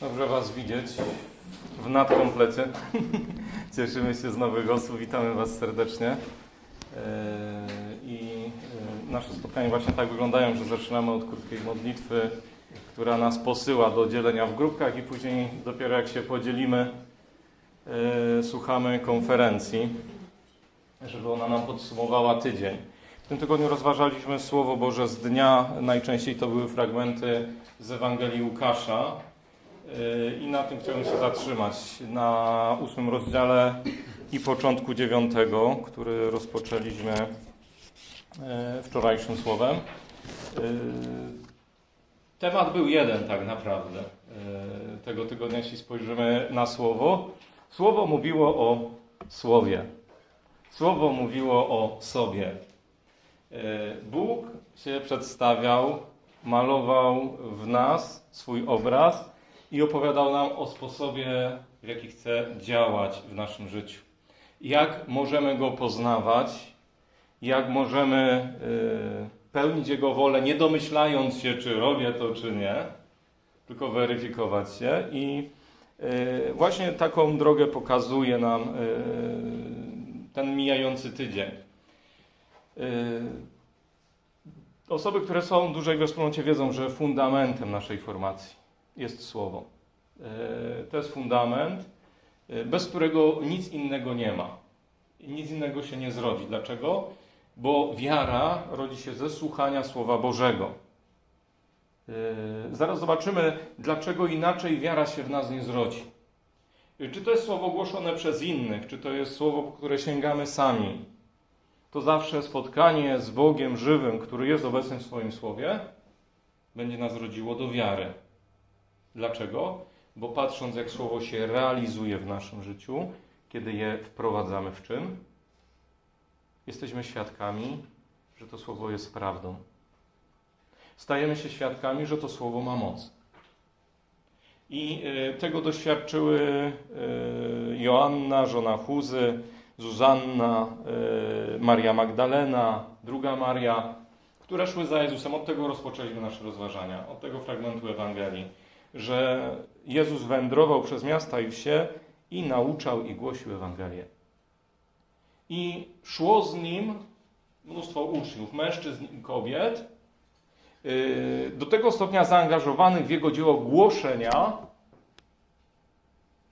Dobrze Was widzieć w nadkomplecie. Cieszymy się z nowych osób. Witamy Was serdecznie. Eee, I e, nasze spotkania właśnie tak wyglądają, że zaczynamy od krótkiej modlitwy, która nas posyła do dzielenia w grupkach i później dopiero jak się podzielimy, e, słuchamy konferencji, żeby ona nam podsumowała tydzień. W tym tygodniu rozważaliśmy Słowo Boże z dnia. Najczęściej to były fragmenty z Ewangelii Łukasza. Yy, I na tym chciałbym się zatrzymać. Na ósmym rozdziale i początku dziewiątego, który rozpoczęliśmy yy, wczorajszym słowem. Yy, Temat był jeden tak naprawdę tego tygodnia, jeśli spojrzymy na słowo. Słowo mówiło o słowie. Słowo mówiło o sobie. Bóg się przedstawiał, malował w nas swój obraz i opowiadał nam o sposobie, w jaki chce działać w naszym życiu. Jak możemy go poznawać, jak możemy y, pełnić jego wolę, nie domyślając się, czy robię to, czy nie, tylko weryfikować się. I y, właśnie taką drogę pokazuje nam y, ten mijający tydzień. Osoby, które są dłużej we wspólnocie, wiedzą, że fundamentem naszej formacji jest słowo. E, To jest fundament, e, bez którego nic innego nie ma. Nic innego się nie zrodzi. Dlaczego? Bo wiara rodzi się ze słuchania Słowa Bożego. E, Zaraz zobaczymy, dlaczego inaczej wiara się w nas nie zrodzi. Czy to jest słowo głoszone przez innych, czy to jest słowo, po które sięgamy sami. To zawsze spotkanie z Bogiem żywym, który jest obecny w swoim słowie, będzie nas rodziło do wiary. Dlaczego? Bo patrząc, jak słowo się realizuje w naszym życiu, kiedy je wprowadzamy w czyn, jesteśmy świadkami, że to słowo jest prawdą. Stajemy się świadkami, że to słowo ma moc. I y, tego doświadczyły y, Joanna, żona Chuzy, Zuzanna, y, Maria Magdalena, druga Maria, które szły za Jezusem. Od tego rozpoczęliśmy nasze rozważania, od tego fragmentu Ewangelii że Jezus wędrował przez miasta i wsie i nauczał i głosił Ewangelię. I szło z nim mnóstwo uczniów, mężczyzn i kobiet, yy, do tego stopnia zaangażowanych w jego dzieło głoszenia,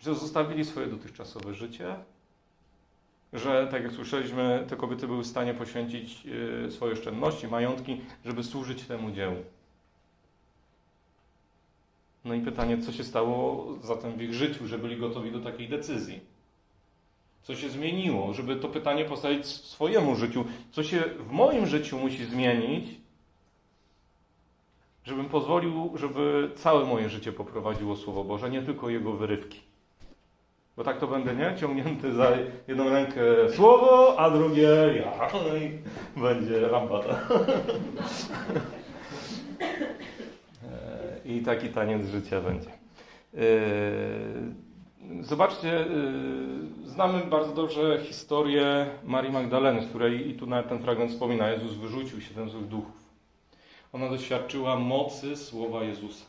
że zostawili swoje dotychczasowe życie, że, tak jak słyszeliśmy, te kobiety były w stanie poświęcić yy, swoje oszczędności, majątki, żeby służyć temu dziełu. No i pytanie, co się stało zatem w ich życiu, że byli gotowi do takiej decyzji? Co się zmieniło, żeby to pytanie postawić swojemu życiu? Co się w moim życiu musi zmienić, żebym pozwolił, żeby całe moje życie poprowadziło Słowo Boże, nie tylko jego wyrywki? Bo tak to będę, nie? Ciągnięty za jedną rękę Słowo, a drugie ja. No i będzie lambada. I taki taniec życia będzie. Yy, zobaczcie, yy, znamy bardzo dobrze historię Marii Magdaleny, z której i tu nawet ten fragment wspomina, Jezus wyrzucił siedem złych duchów. Ona doświadczyła mocy słowa Jezusa.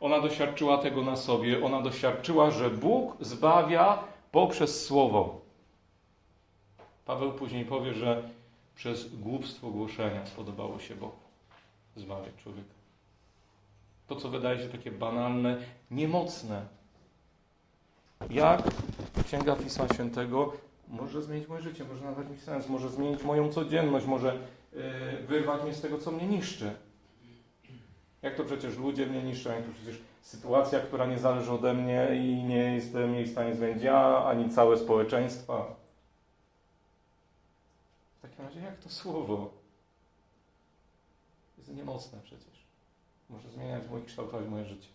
Ona doświadczyła tego na sobie, ona doświadczyła, że Bóg zbawia poprzez słowo. Paweł później powie, że przez głupstwo głoszenia spodobało się Bogu zbawiać człowieka. To, co wydaje się takie banalne, niemocne. Jak Księga Pisma Świętego może zmienić moje życie, może nadać mi sens, może zmienić moją codzienność, może yy, wyrwać mnie z tego, co mnie niszczy. Jak to przecież ludzie mnie niszczą, jak to przecież sytuacja, która nie zależy ode mnie i nie jestem jej w stanie zmienić ja, ani całe społeczeństwa. W takim razie, jak to słowo? Jest niemocne przecież może zmieniać i kształtować moje życie.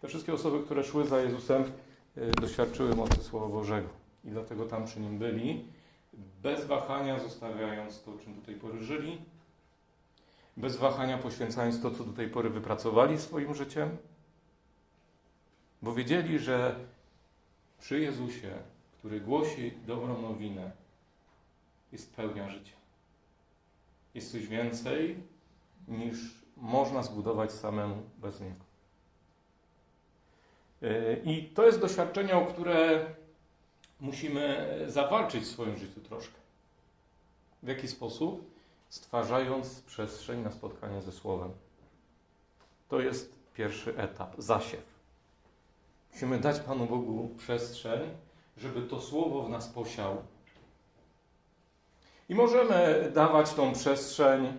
Te wszystkie osoby, które szły za Jezusem, y, doświadczyły mocy Słowa Bożego i dlatego tam przy Nim byli, bez wahania zostawiając to, czym do tej pory żyli, bez wahania poświęcając to, co do tej pory wypracowali swoim życiem, bo wiedzieli, że przy Jezusie, który głosi dobrą nowinę, jest pełnia życia. Jest coś więcej niż można zbudować samemu bez Niego. I to jest doświadczenie, o które musimy zawalczyć w swoim życiu troszkę. W jaki sposób? Stwarzając przestrzeń na spotkanie ze Słowem. To jest pierwszy etap zasiew. Musimy dać Panu Bogu przestrzeń, żeby to Słowo w nas posiał. I możemy dawać tą przestrzeń,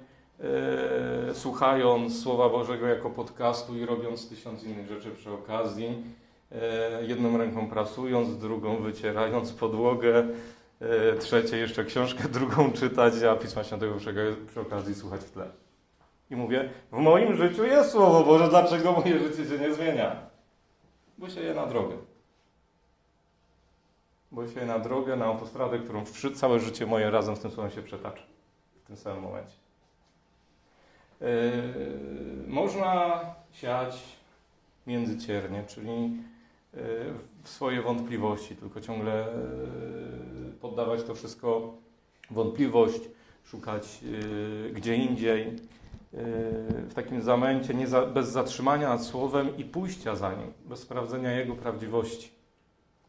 słuchając Słowa Bożego jako podcastu i robiąc tysiąc innych rzeczy przy okazji. E, jedną ręką prasując, drugą wycierając podłogę, e, trzecie jeszcze książkę drugą czytać, a Pisma Świętego przy, przy okazji słuchać w tle. I mówię, w moim życiu jest Słowo Boże, dlaczego moje życie się nie zmienia? Bo się je na drogę. Bo się je na drogę, na autostradę, którą całe życie moje razem z tym słowem się przetacza. W tym samym momencie. Yy, można siać międzyciernie, czyli yy, w swoje wątpliwości, tylko ciągle yy, poddawać to wszystko wątpliwość, szukać gdzie indziej, w takim zamęcie, nie za, bez zatrzymania nad słowem i pójścia za nim, bez sprawdzenia jego prawdziwości,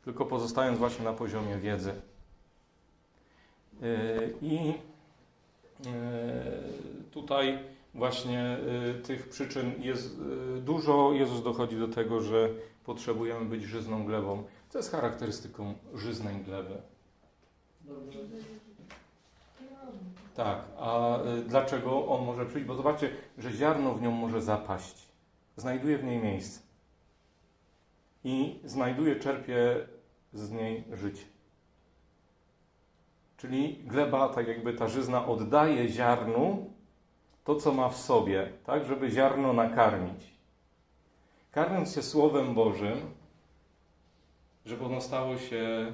tylko pozostając właśnie na poziomie wiedzy. I tutaj właśnie yy, tych przyczyn jest yy, dużo. Jezus dochodzi do tego, że potrzebujemy być żyzną glebą. Co jest charakterystyką żyznej gleby? Tak, a y, dlaczego on może przyjść? Bo zobaczcie, że ziarno w nią może zapaść. Znajduje w niej miejsce. I znajduje, czerpie z niej życie. Czyli gleba, tak jakby ta żyzna, oddaje ziarnu to, co ma w sobie, tak, żeby ziarno nakarmić. Karmiąc się Słowem Bożym, żeby ono stało się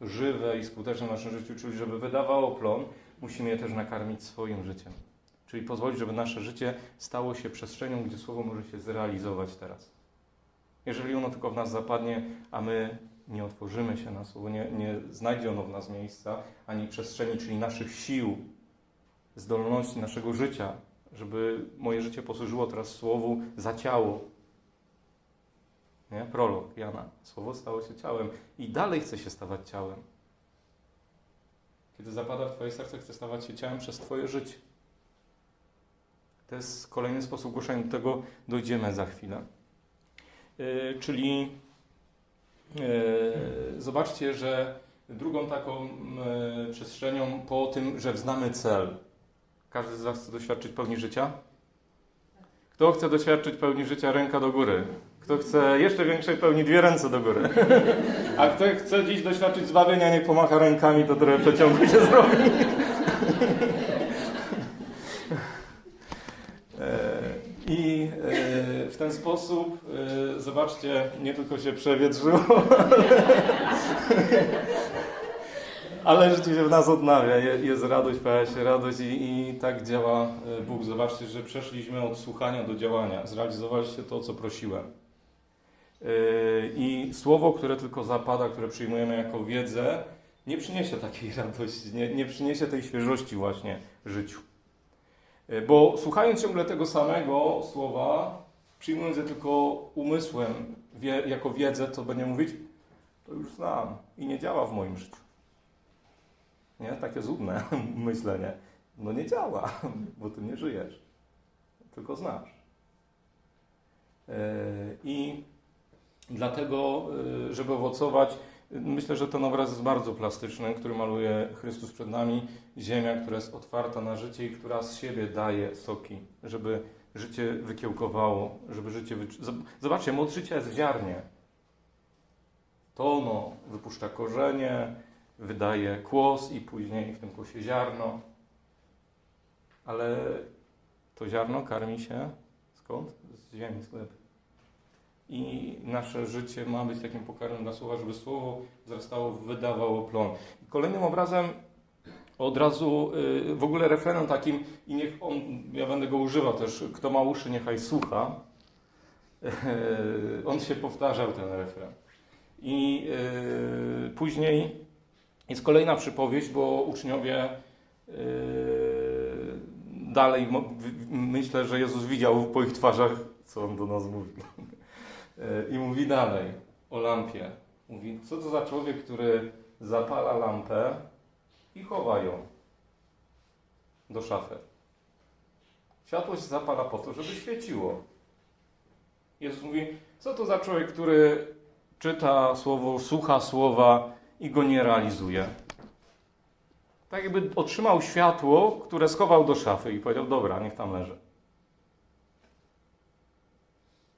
żywe i skuteczne w naszym życiu, czyli żeby wydawało plon, musimy je też nakarmić swoim życiem. Czyli pozwolić, żeby nasze życie stało się przestrzenią, gdzie Słowo może się zrealizować teraz. Jeżeli ono tylko w nas zapadnie, a my nie otworzymy się na Słowo, nie, nie znajdzie ono w nas miejsca, ani przestrzeni, czyli naszych sił, zdolności, naszego życia, żeby moje życie posłużyło teraz Słowu za ciało. Nie? Prolog Jana. Słowo stało się ciałem i dalej chce się stawać ciałem. Kiedy zapada w Twoje serce, chce stawać się ciałem przez Twoje życie. To jest kolejny sposób głoszenia. Do tego dojdziemy za chwilę. Yy, czyli yy, zobaczcie, że drugą taką yy, przestrzenią po tym, że znamy cel. Każdy z Was chce doświadczyć pełni życia? Kto chce doświadczyć pełni życia? Ręka do góry. Kto chce jeszcze większej pełni, dwie ręce do góry. A kto chce dziś doświadczyć zbawienia, niech pomacha rękami, to trochę przeciągu się zrobi. E, I e, w ten sposób, e, zobaczcie, nie tylko się przewietrzyło, ale się w nas odnawia. Je- Jest radość, pojawia się radość i, i tak działa e, Bóg. Zobaczcie, że przeszliśmy od słuchania do działania. Zrealizowaliście to, o co prosiłem. Yy, I słowo, które tylko zapada, które przyjmujemy jako wiedzę, nie przyniesie takiej radości, nie, nie przyniesie tej świeżości właśnie życiu. Yy, Bo słuchając ciągle tego samego słowa, przyjmując je tylko umysłem wie, jako wiedzę, to będzie mówić, to już znam i nie działa w moim życiu. Nie? Takie złudne myślenie. No nie działa, bo ty nie żyjesz, tylko znasz. Yy, I Dlatego, y, żeby owocować, myślę, że ten obraz jest bardzo plastyczny, który maluje Chrystus przed nami. Ziemia, która jest otwarta na życie i która z siebie daje soki, żeby życie wykiełkowało, żeby życie. Wy... Zob- Zobaczcie, moc życia jest w ziarnie. To ono wypuszcza korzenie, wydaje kłos i później w tym kłosie ziarno. Ale to ziarno karmi się skąd? Z ziemi, z gleby. I nasze życie ma być takim pokarmem dla słowa, żeby słowo wzrastało, wydawało plon. Kolejnym obrazem od razu y, w ogóle refrenem takim, i niech on, ja będę go używał też, kto ma uszy, niechaj słucha. on się powtarzał, ten refren. I y, później jest kolejna przypowieść, bo uczniowie y, dalej, myślę, że Jezus widział po ich twarzach, co on do nas mówi. I mówi dalej o lampie. Mówi, co to za człowiek, który zapala lampę i chowa ją do szafy. Światło się zapala po to, żeby świeciło. Jezus mówi, co to za człowiek, który czyta słowo, słucha słowa i go nie realizuje. Tak jakby otrzymał światło, które schował do szafy i powiedział, dobra, niech tam leży.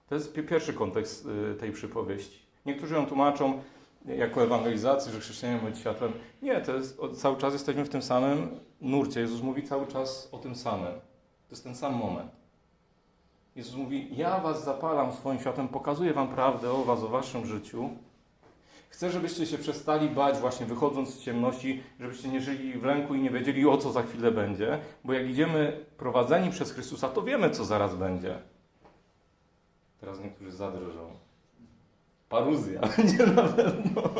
To jest pi- pierwszy kontekst y, tej przypowieści. Niektórzy ją tłumaczą jako ewangelizację, że chrześcijanie mają być światłem. Nie, to jest, cały czas jesteśmy w tym samym nurcie. Jezus mówi cały czas o tym samym. To jest ten sam moment. Jezus mówi, ja was zapalam swoim światłem, pokazuję wam prawdę o was, o waszym życiu. Chcę, żebyście się przestali bać właśnie wychodząc z ciemności, żebyście nie żyli w lęku i nie wiedzieli o co za chwilę będzie, bo jak idziemy prowadzeni przez Chrystusa, to wiemy co zaraz będzie. Teraz niektórzy zadrżą. Paruzja będzie na pewno.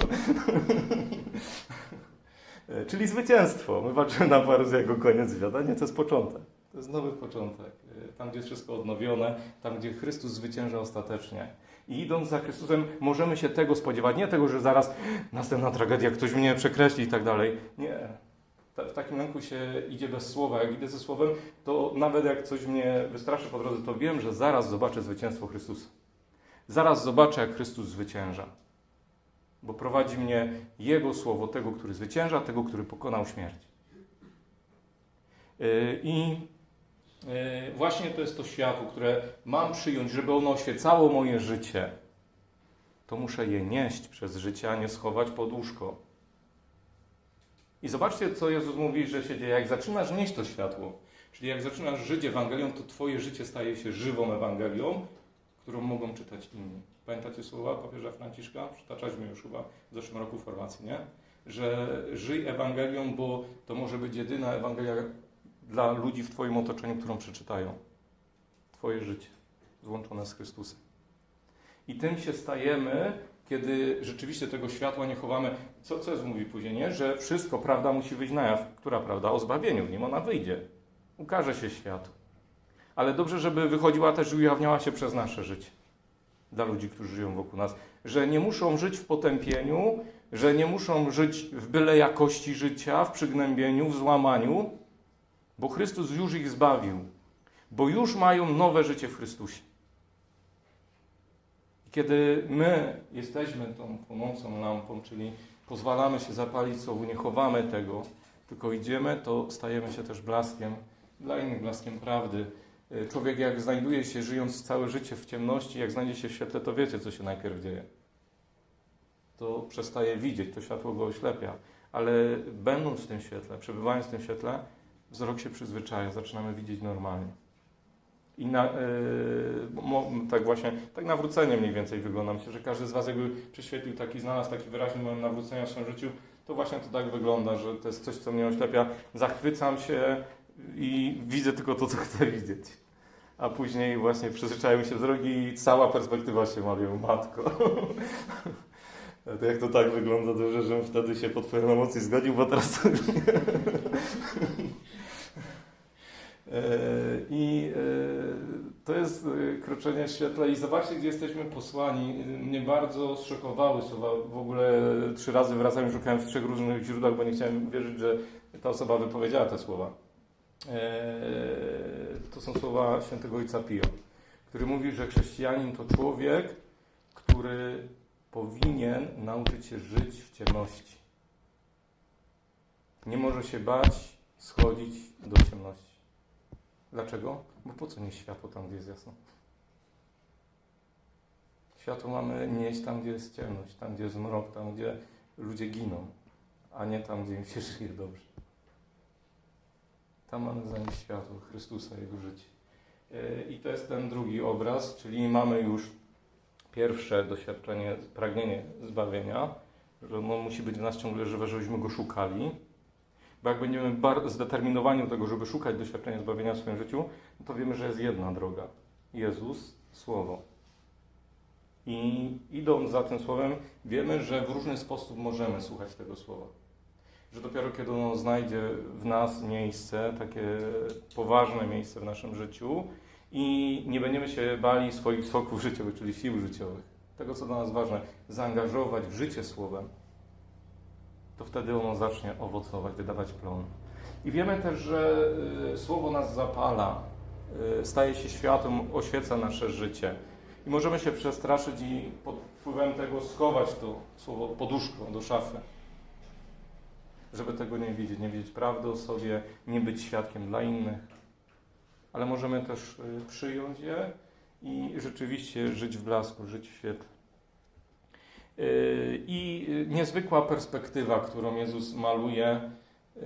Czyli zwycięstwo. My patrzymy na paruzję jako koniec świata. Nie, to jest początek. To jest nowy początek. Tam, gdzie jest wszystko odnowione, tam, gdzie Chrystus zwycięża ostatecznie. I idąc za Chrystusem, możemy się tego spodziewać. Nie tego, że zaraz następna tragedia, ktoś mnie przekreśli i tak dalej. Nie. W takim lęku się idzie bez słowa. Jak idę ze słowem, to nawet jak coś mnie wystraszy po drodze, to wiem, że zaraz zobaczę zwycięstwo Chrystusa. Zaraz zobaczę, jak Chrystus zwycięża. Bo prowadzi mnie Jego słowo, tego, który zwycięża, tego, który pokonał śmierć. Yy, I właśnie to jest to światło, które mam przyjąć, żeby ono oświecało moje życie. To muszę je nieść przez życie, a nie schować pod łóżko. I zobaczcie, co Jezus mówi, że się dzieje. Jak zaczynasz nieść to światło, czyli jak zaczynasz żyć Ewangelią, to Twoje życie staje się żywą Ewangelią, którą mogą czytać inni. Pamiętacie słowa papieża Franciszka? Przytaczaliśmy już chyba w zeszłym roku formacji, nie? Że żyj Ewangelią, bo to może być jedyna Ewangelia dla ludzi w Twoim otoczeniu, którą przeczytają. Twoje życie złączone z Chrystusem. I tym się stajemy, kiedy rzeczywiście tego światła nie chowamy. Co, co Jezus mówi później, nie? Że wszystko, prawda musi wyjść na jaw. Która prawda? O zbawieniu, nim ona wyjdzie. Ukaże się świat. Ale dobrze, żeby wychodziła też i ujawniała się przez nasze życie. Dla ludzi, którzy żyją wokół nas. Że nie muszą żyć w potępieniu, że nie muszą żyć w byle jakości życia, w przygnębieniu, w złamaniu, bo Chrystus już ich zbawił. Bo już mają nowe życie w Chrystusie. I Kiedy my jesteśmy tą płonącą lampą, czyli pozwalamy się zapalić słowu, nie chowamy tego, tylko idziemy, to stajemy się też blaskiem dla innych, blaskiem prawdy. Człowiek jak znajduje się, żyjąc całe życie w ciemności, jak znajdzie się w świetle, to wiecie, co się najpierw dzieje. To przestaje widzieć, to światło go oślepia. Ale będąc w tym świetle, przebywając w tym świetle, wzrok się przyzwyczaja, zaczynamy widzieć normalnie. I na, yy, tak właśnie, tak nawrócenie mniej więcej wygląda. Myślę, że każdy z Was jakby prześwietlił taki, znalazł taki wyraźny moment nawrócenia w swoim życiu, to właśnie to tak wygląda, że to jest coś, co mnie oślepia. Zachwycam się i widzę tylko to, co chcę widzieć. A później właśnie przyzwyczaiłem się wzrok i cała perspektywa się mali, matko. To jak to tak wygląda, dobrze, żebym wtedy się pod Twoją emocje zgodził, bo teraz to już nie. E, I e, to jest e, kroczenie w świetle. I zobaczcie, gdzie jesteśmy posłani. E, Mnie bardzo zszokowały słowa. W ogóle trzy razy wracałem, szukałem w trzech różnych źródłach, bo nie chciałem wierzyć, że ta osoba wypowiedziała te słowa. E, To są słowa świętego Ojca Pio, który mówi, że chrześcijanin to człowiek, który powinien nauczyć się żyć w ciemności. Nie może się bać schodzić do ciemności. Dlaczego? Bo po co nieść światło tam, gdzie jest jasno? Światło mamy nieść tam, gdzie jest ciemność, tam, gdzie jest mrok, tam, gdzie ludzie giną, a nie tam, gdzie im się żyje dobrze. Tam mamy zanieść światło Chrystusa, Jego życie. Yy, I to jest ten drugi obraz, czyli mamy już pierwsze doświadczenie, pragnienie zbawienia, że ono musi być w nas ciągle żywe, żebyśmy go szukali. Bo jak będziemy bardzo zdeterminowani do tego, żeby szukać doświadczenia zbawienia w swoim życiu, no to wiemy, że jest jedna droga. Jezus, Słowo. I idąc za tym Słowem, wiemy, że w różny sposób możemy słuchać tego Słowa. Że dopiero kiedy ono znajdzie w nas miejsce, takie poważne miejsce w naszym życiu i nie będziemy się bali swoich soków życiowych, czyli sił życiowych, tego co dla nas ważne, zaangażować w życie słowem, to wtedy ono zacznie owocować, wydawać plon. I wiemy też, że y, słowo nas zapala, y, staje się światłem, oświeca nasze życie. I możemy się przestraszyć i pod wpływem tego schować to słowo poduszką do szafy. Żeby tego nie widzieć, nie wiedzieć prawdy o sobie, nie być świadkiem dla innych. Ale możemy też y, przyjąć je i rzeczywiście żyć w blasku, żyć w świetle. Y, I niezwykła perspektywa, którą Jezus maluje y,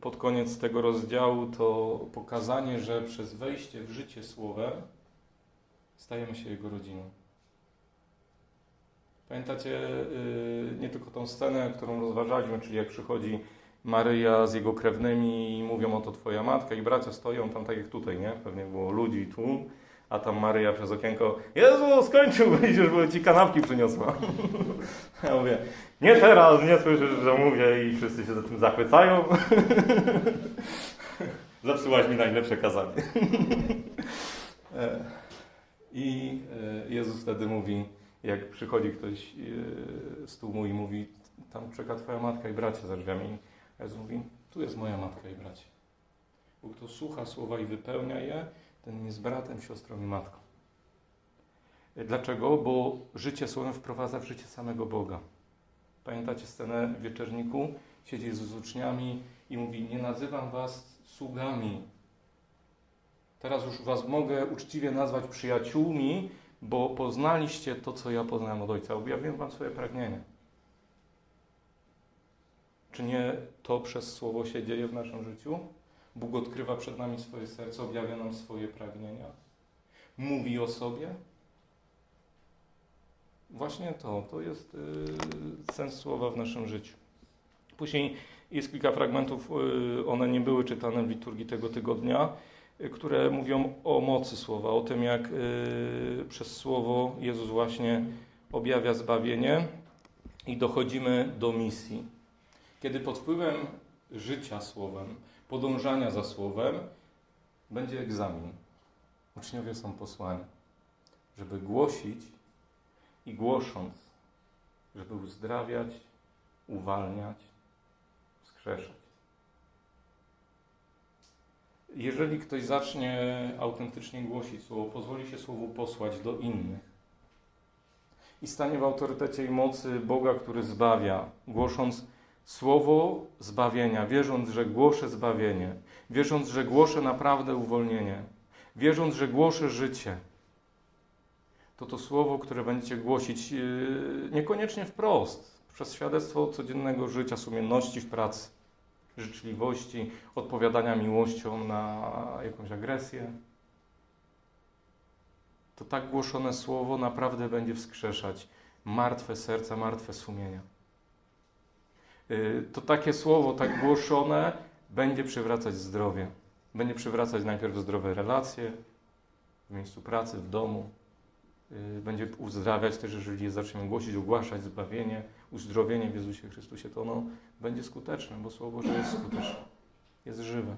pod koniec tego rozdziału, to pokazanie, że przez wejście w życie Słowem stajemy się Jego rodziną. Pamiętacie y, nie tylko tą scenę, którą rozważaliśmy, czyli jak przychodzi Maryja z jego krewnymi i mówią oto twoja matka i bracia stoją tam tak jak tutaj, nie? Pewnie było ludzi tu, a tam Maryja przez okienko Jezu, skończył, wyjdziesz, bo ci kanapki przyniosła. Ja mówię, nie teraz, nie słyszysz, że mówię i wszyscy się za tym zachwycają. Zepsułaś mi najlepsze kazanie. E, I e, Jezus wtedy mówi, jak przychodzi ktoś e, z tłumu i mówi, tam czeka twoja matka i bracia za drzwiami. Jezus mówi, tu jest moja matka i bracia. Bo kto słucha słowa i wypełnia je, ten jest bratem, siostrą i matką. Dlaczego? Bo życie słowem wprowadza w życie samego Boga. Pamiętacie scenę w wieczerniku? Siedzi z uczniami i mówi, nie nazywam was sługami. Teraz już was mogę uczciwie nazwać przyjaciółmi, bo poznaliście to, co ja poznałem od Ojca. Objawiłem wam swoje pragnienie. Czy nie to przez Słowo się dzieje w naszym życiu? Bóg odkrywa przed nami swoje serce, objawia nam swoje pragnienia. Mówi o sobie. Właśnie to, to jest yy, sens Słowa w naszym życiu. Później jest kilka fragmentów, yy, one nie były czytane w liturgii tego tygodnia, yy, które mówią o mocy Słowa, o tym jak przez Słowo Jezus właśnie objawia zbawienie i dochodzimy do misji. Kiedy pod wpływem życia Słowem, podążania za Słowem, będzie egzamin. Uczniowie są posłani, żeby głosić i głosząc, żeby uzdrawiać, uwalniać, wskrzeszać. Jeżeli ktoś zacznie autentycznie głosić Słowo, pozwoli się Słowu posłać do innych i stanie w autorytecie i mocy Boga, który zbawia, głosząc słowo zbawienia, wierząc, że głoszę zbawienie, wierząc, że głoszę naprawdę uwolnienie, wierząc, że głoszę życie, to to słowo, które będziecie głosić yy, niekoniecznie wprost, przez świadectwo codziennego życia, sumienności w pracy, życzliwości, odpowiadania miłością na jakąś agresję, to tak głoszone słowo naprawdę będzie wskrzeszać martwe serca, martwe sumienia. Yy, To takie słowo, tak głoszone, będzie przywracać zdrowie. Będzie przywracać najpierw zdrowe relacje w miejscu pracy, w domu. Yy, Będzie uzdrawiać też, jeżeli zaczniemy głosić, ogłaszać zbawienie, uzdrowienie w Jezusie Chrystusie, to ono będzie skuteczne, bo Słowo Boże jest skuteczne, jest żywe.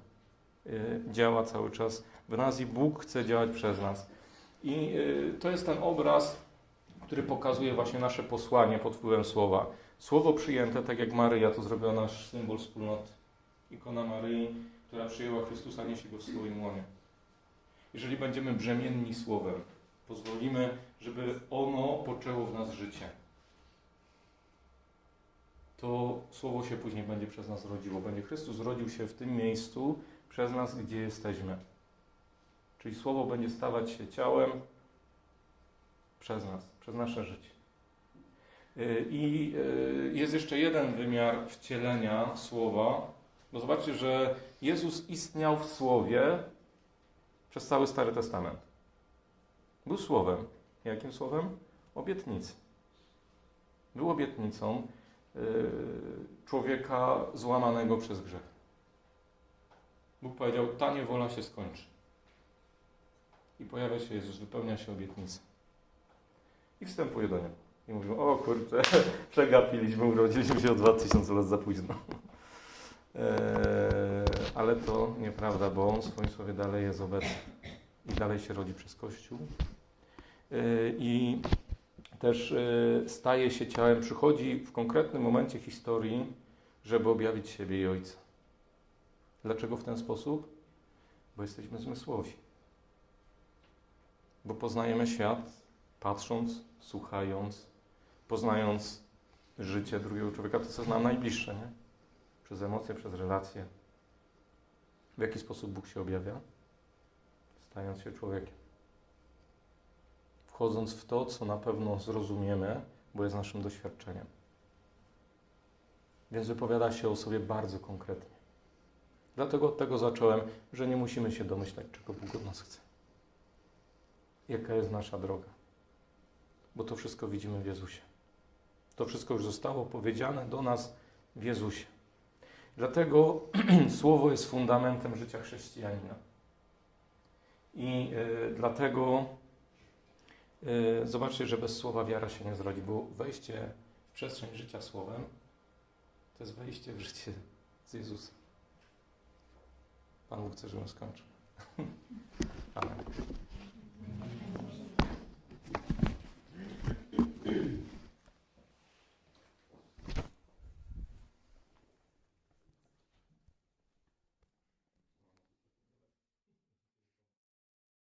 Yy, Działa cały czas w nas i Bóg chce działać przez nas. I to jest ten obraz, który pokazuje właśnie nasze posłanie pod wpływem Słowa. Słowo przyjęte, tak jak Maryja to zrobiła nasz symbol wspólnoty. Ikona Maryi, która przyjęła Chrystusa, niesie go w swoim łonie. Jeżeli będziemy brzemienni Słowem, pozwolimy, żeby ono poczęło w nas życie, to Słowo się później będzie przez nas rodziło. Będzie Chrystus rodził się w tym miejscu przez nas, gdzie jesteśmy. Czyli Słowo będzie stawać się ciałem przez nas, przez nasze życie. Yy, I yy, jest jeszcze jeden wymiar wcielenia słowa, bo zobaczcie, że Jezus istniał w słowie przez cały Stary Testament. Był słowem. Jakim słowem? Obietnicy. Był obietnicą yy, człowieka złamanego przez grzech. Bóg powiedział: Ta niewola się skończy. I pojawia się Jezus, wypełnia się obietnica. I wstępuje do niego. I mówią, o kurczę, przegapiliśmy, urodziliśmy się o 2000 lat za późno. Eee, ale to nieprawda, bo On w swoim słowie dalej jest obecny i dalej się rodzi przez Kościół. Yy, I też yy, staje się ciałem, przychodzi w konkretnym momencie historii, żeby objawić siebie i Ojca. Dlaczego w ten sposób? Bo jesteśmy zmysłowi. Bo poznajemy świat patrząc, słuchając, poznając życie drugiego człowieka, to co jest nam najbliższe, nie? Przez emocje, przez relacje. W jaki sposób Bóg się objawia? Stając się człowiekiem. Wchodząc w to, co na pewno zrozumiemy, bo jest naszym doświadczeniem. Więc wypowiada się o sobie bardzo konkretnie. Dlatego od tego zacząłem, że nie musimy się domyślać, czego Bóg od nas chce. Jaka jest nasza droga. Bo to wszystko widzimy w Jezusie. To wszystko już zostało powiedziane do nas w Jezusie. Dlatego słowo jest fundamentem życia chrześcijanina. I y, dlatego y, zobaczcie, że bez słowa wiara się nie zrodzi, bo wejście w przestrzeń życia słowem to jest wejście w życie z Jezusem. Pan Bóg chce, żebym skończył. Amen.